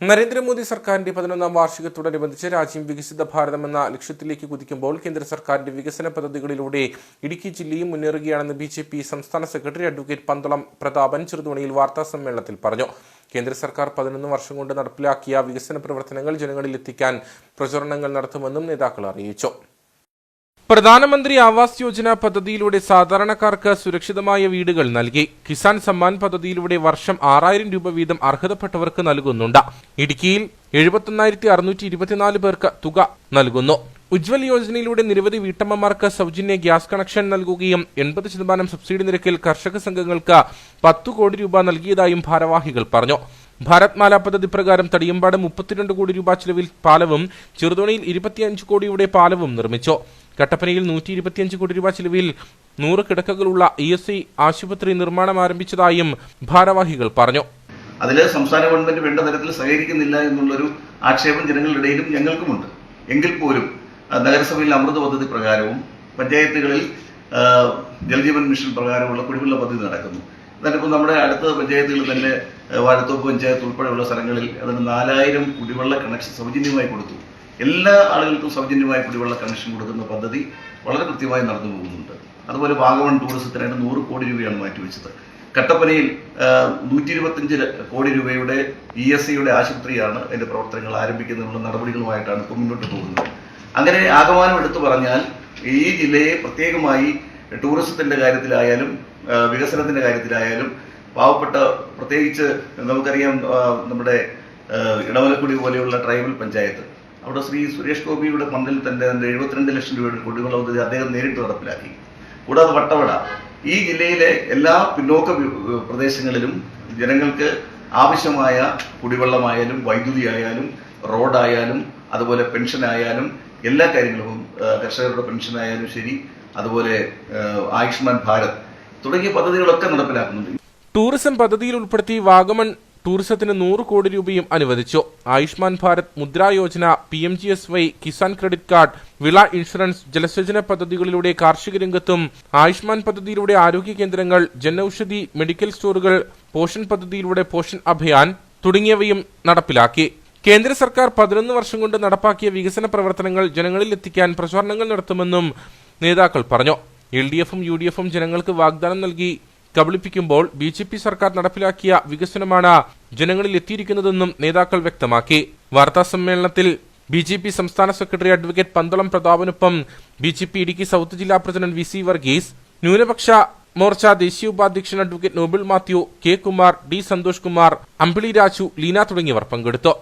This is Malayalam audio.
നരേന്ദ്രമോദി സർക്കാരിന്റെ പതിനൊന്നാം വാർഷികത്തോടനുബന്ധിച്ച് രാജ്യം വികസിത ഭാരതം എന്ന ലക്ഷ്യത്തിലേക്ക് കുതിക്കുമ്പോൾ കേന്ദ്ര സർക്കാരിന്റെ വികസന പദ്ധതികളിലൂടെ ഇടുക്കി ജില്ലയും മുന്നേറുകയാണെന്ന് ബി ജെ പി സംസ്ഥാന സെക്രട്ടറി അഡ്വക്കേറ്റ് പന്തളം പ്രതാപൻ ചെറുതുണിയിൽ വാർത്താ സമ്മേളനത്തിൽ പറഞ്ഞു. കേന്ദ്ര സർക്കാർ പതിനൊന്ന് വർഷം കൊണ്ട് നടപ്പിലാക്കിയ വികസന പ്രവർത്തനങ്ങൾ ജനങ്ങളിൽ എത്തിക്കാൻ പ്രചരണങ്ങൾ നടത്തുമെന്നും നേതാക്കൾ അറിയിച്ചു. പ്രധാനമന്ത്രി ആവാസ് യോജന പദ്ധതിയിലൂടെ സാധാരണക്കാർക്ക് സുരക്ഷിതമായ വീടുകൾ നൽകി. കിസാൻ സമ്മാൻ പദ്ധതിയിലൂടെ വർഷം ആറായിരം രൂപ വീതം അർഹതപ്പെട്ടവർക്ക് നൽകുന്നുണ്ട്. ഇടുക്കിയിൽ എഴുപത്തൊന്നായിരത്തി അറുന്നൂറ്റി ഇരുപത്തിനാല് പേർക്ക് തുക നൽകുന്നു. ഉജ്വൽ യോജനയിലൂടെ നിരവധി വീട്ടമ്മമാർക്ക് സൗജന്യ ഗ്യാസ് കണക്ഷൻ നൽകുകയും എൺപത് ശതമാനം സബ്സിഡി നിരക്കിൽ കർഷക സംഘങ്ങൾക്ക് പത്തു കോടി രൂപ നൽകിയതായും ഭാരവാഹികൾ പറഞ്ഞു. ഭാരത് മാല പദ്ധതി പ്രകാരം തടിയമ്പാട് മുപ്പത്തിരണ്ട് കോടി രൂപ ചെലവിൽ പാലവും ചെറുതോണിയിൽ ഇരുപത്തിയഞ്ച് കോടിയുടെ പാലവും നിർമ്മിച്ചു. കട്ടപ്പനയിൽ നൂറ്റി ഇരുപത്തിയഞ്ച് കോടി രൂപ ചിലവിൽ നൂറ് കിടക്കകളുള്ള ഇ എസ് ഐ ആശുപത്രി നിർമ്മാണം ആരംഭിച്ചതായും ഭാരവാഹികൾ പറഞ്ഞു. അതിൽ സംസ്ഥാന ഗവൺമെന്റ് വേണ്ട തരത്തിൽ സഹകരിക്കുന്നില്ല എന്നുള്ളൊരു ആക്ഷേപം ജനങ്ങളുടെ ഇടയിലും ഞങ്ങൾക്കുമുണ്ട്. എങ്കിൽ പോലും നഗരസഭയിൽ അമൃത പദ്ധതി പ്രകാരവും പഞ്ചായത്തുകളിൽ ജലജീവൻ മിഷൻ പ്രകാരമുള്ള കുടിവെള്ള പദ്ധതി നടക്കുന്നു. എന്നിട്ടിപ്പോൾ നമ്മുടെ അടുത്ത പഞ്ചായത്തുകളിൽ തന്നെ വാഴത്തോപ്പ് പഞ്ചായത്ത് ഉൾപ്പെടെയുള്ള സ്ഥലങ്ങളിൽ അതിന് നാലായിരം കുടിവെള്ള കണക്ഷൻ സൗജന്യമായി കൊടുത്തു. എല്ലാ ആളുകൾക്കും സൗജന്യമായ കുടിവെള്ള കണക്ഷൻ കൊടുക്കുന്ന പദ്ധതി വളരെ കൃത്യമായി നടന്നു പോകുന്നുണ്ട്. അതുപോലെ വാഗമൺ ടൂറിസത്തിനായിട്ട് നൂറ് കോടി രൂപയാണ് മാറ്റിവെച്ചത്. കട്ടപ്പനയിൽ നൂറ്റി ഇരുപത്തിയഞ്ച് കോടി രൂപയുടെ ഇ എസ് സിയുടെ ആശുപത്രിയാണ് അതിന്റെ പ്രവർത്തനങ്ങൾ ആരംഭിക്കുന്നതിനുള്ള നടപടികളുമായിട്ടാണ് ഇപ്പോൾ മുന്നോട്ട് പോകുന്നത്. അങ്ങനെ ആകമാനം എടുത്തു പറഞ്ഞാൽ ഈ ജില്ലയെ പ്രത്യേകമായി ടൂറിസത്തിന്റെ കാര്യത്തിലായാലും വികസനത്തിന്റെ കാര്യത്തിലായാലും പാവപ്പെട്ട പ്രത്യേകിച്ച് നമുക്കറിയാം നമ്മുടെ ഇടവലക്കുടി പോലെയുള്ള ട്രൈബൽ പഞ്ചായത്ത് അവിടെ ശ്രീ സുരേഷ് ഗോപിയുടെ പന്തിൽ തന്റെ അതിന്റെ എഴുപത്തിരണ്ട് ലക്ഷം രൂപയുടെ കുടിവെള്ള പദ്ധതി അദ്ദേഹം നേരിട്ട് നടപ്പിലാക്കി. കൂടാതെ വട്ടവട. ഈ ജില്ലയിലെ എല്ലാ പിന്നോക്ക പ്രദേശങ്ങളിലും ജനങ്ങൾക്ക് ആവശ്യമായ കുടിവെള്ളമായാലും വൈദ്യുതി ആയാലും റോഡായാലും അതുപോലെ പെൻഷൻ ആയാലും എല്ലാ കാര്യങ്ങളും കർഷകരുടെ പെൻഷൻ ആയാലും ശരി അതുപോലെ ആയുഷ്മാൻ ഭാരത് തുടങ്ങിയ പദ്ധതികളൊക്കെ നടപ്പിലാക്കുന്നുണ്ട്. ടൂറിസം പദ്ധതിയിൽ ഉൾപ്പെടുത്തി വാഗമൺ ടൂറിസത്തിന് നൂറ് കോടി രൂപയും അനുവദിച്ചു. Ayushman Bharat Mudra Yojana P M G S Y Kisan credit card വിള ഇൻഷുറൻസ് ജലസേചന പദ്ധതികളിലൂടെ കാർഷിക രംഗത്തും ആയുഷ്മാൻ പദ്ധതിയിലൂടെ ആരോഗ്യ കേന്ദ്രങ്ങൾ ജനൌഷധി മെഡിക്കൽ സ്റ്റോറുകൾ പോഷൻ പദ്ധതിയിലൂടെ പോഷൻ അഭിയാൻ തുടങ്ങിയവയും നടപ്പിലാക്കി. കേന്ദ്ര സർക്കാർ പതിനൊന്ന് വർഷം കൊണ്ട് നടപ്പാക്കിയ വികസന പ്രവർത്തനങ്ങൾ ജനങ്ങളിൽ എത്തിക്കാൻ പ്രചാരണങ്ങൾ നടത്തുമെന്നും നേതാക്കൾ പറഞ്ഞു. എൽ ഡി എഫും യു ഡി എഫും ജനങ്ങൾക്ക് വാഗ്ദാനം നൽകി കബളിപ്പിക്കുമ്പോൾ ബി ജെ പി സർക്കാർ നടപ്പിലാക്കിയ വികസനമാണ് ജനങ്ങളിൽ എത്തിയിരിക്കുന്നതെന്നും നേതാക്കൾ വ്യക്തമാക്കി. വാർത്താ സമ്മേളനത്തിൽ ബി ജെ പി സംസ്ഥാന secretary advocate Pandalam പ്രതാപനൊപ്പം B J P Idukki south ജില്ലാ പ്രസിഡന്റ് വി സി വർഗീസ് ന്യൂനപക്ഷ മോർച്ച ദേശീയ ഉപാധ്യക്ഷൻ advocate Noble Mathew K Kumar D Santhosh Kumar Ambili Raju Leena തുടങ്ങിയവർ പങ്കെടുത്തു.